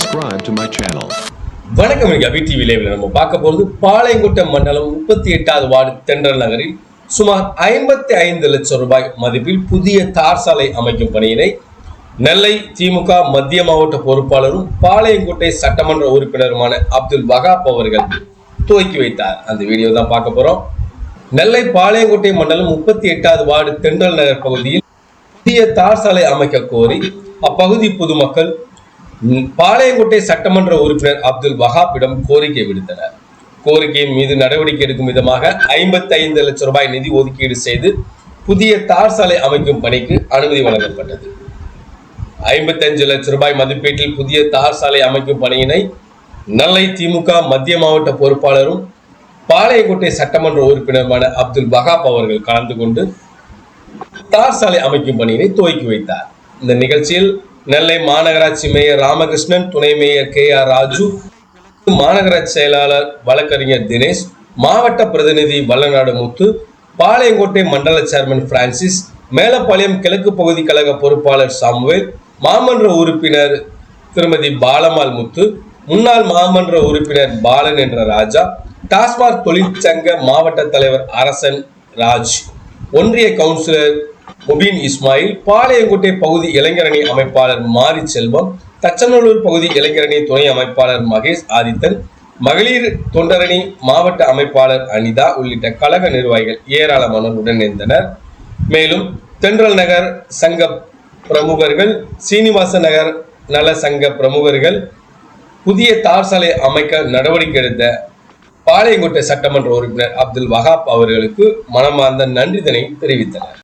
subscribe to my channel. வணக்கம் இன்னைக்கு அபி TV லைவ்ல நம்ம பார்க்க போறது பாளையங்கோட்டை மண்டலம் முப்பத்தி எட்டாவது வார்டு தென்றல் நகரில் சுமார் ஐம்பத்தி ஐந்து லட்சம் ரூபாய் மதிப்பில் புதிய தார் சாலை அமைக்கும் பணியினை நெல்லை திமுக மத்திய மாவட்ட பொறுப்பாளரும் பாளையங்கோட்டை சட்டமன்ற உறுப்பினருமான அப்துல் வகாப் அவர்கள் துவக்கி வைத்தார் அந்த வீடியோ தான் பார்க்க போறோம் நெல்லை பாளையங்கோட்டை மண்டலம் முப்பத்தி எட்டாவது வார்டு தென்றல் நகர் பகுதியில் புதிய தார் சாலை அமைக்க கோரி அப்பகுதி பொதுமக்கள் பாளையங்கோட்டை சட்டமன்ற உறுப்பினர் அப்துல் வஹாப்பிடம் கோரிக்கை விடுத்தனர். கோரிக்கையின் மீது நடவடிக்கை எடுக்கும் விதமாக ஐம்பத்தி ஐந்து லட்சம் ரூபாய் நிதி ஒதுக்கீடு செய்து புதிய தார் சாலை அமைக்கும் பணிக்கு அனுமதி வழங்கப்பட்டது. ஐம்பத்தஞ்சு லட்சம் ரூபாய் மதிப்பீட்டில் புதிய தார் சாலை அமைக்கும் பணியினை நெல்லை திமுக மத்திய மாவட்ட பொறுப்பாளரும் பாளையங்கோட்டை சட்டமன்ற உறுப்பினருமான அப்துல் வகாப் அவர்கள் கலந்து கொண்டு தார் சாலை அமைக்கும் பணியினை துவக்கி வைத்தார். இந்த நிகழ்ச்சியில் நெல்லை மாநகராட்சி மேயர் ராமகிருஷ்ணன் துணை மேயர் கே ஆர் ராஜு மாநகராட்சி செயலாளர் வழக்கறிஞர் தினேஷ் மாவட்ட பிரதிநிதி வல்லநாடு முத்து பாளையங்கோட்டை மண்டல சேர்மன் பிரான்சிஸ் மேலப்பாளையம் கிழக்கு பகுதி கழக பொறுப்பாளர் சாமுவேல் மாமன்ற உறுப்பினர் திருமதி பாலமால் முத்து முன்னாள் மாமன்ற உறுப்பினர் பாலன் என்ற ராஜா டாஸ்மாக் தொழிற்சங்க மாவட்ட தலைவர் அரசன் ராஜ் ஒன்றிய கவுன்சிலர் முபீன் இஸ்மாயில் பாளையங்கோட்டை பகுதி இளைஞரணி அமைப்பாளர் மாரி செல்வம் தச்சநல்லூர் பகுதி இளைஞரணி துணை அமைப்பாளர் மகேஷ் ஆதித்தன் மகளிர் தொண்டரணி மாவட்ட அமைப்பாளர் அனிதா உள்ளிட்ட கழக நிர்வாகிகள் ஏராளமானோர் உடனிருந்தனர். மேலும் தென்றல் நகர் சங்க பிரமுகர்கள் சீனிவாச நகர் நல சங்க பிரமுகர்கள் புதிய தார் சாலை அமைக்க நடவடிக்கை எடுத்த பாளையங்கோட்டை சட்டமன்ற உறுப்பினர் அப்துல் வஹாப் அவர்களுக்கு மனமார்ந்த நன்றிதனை தெரிவித்தனர்.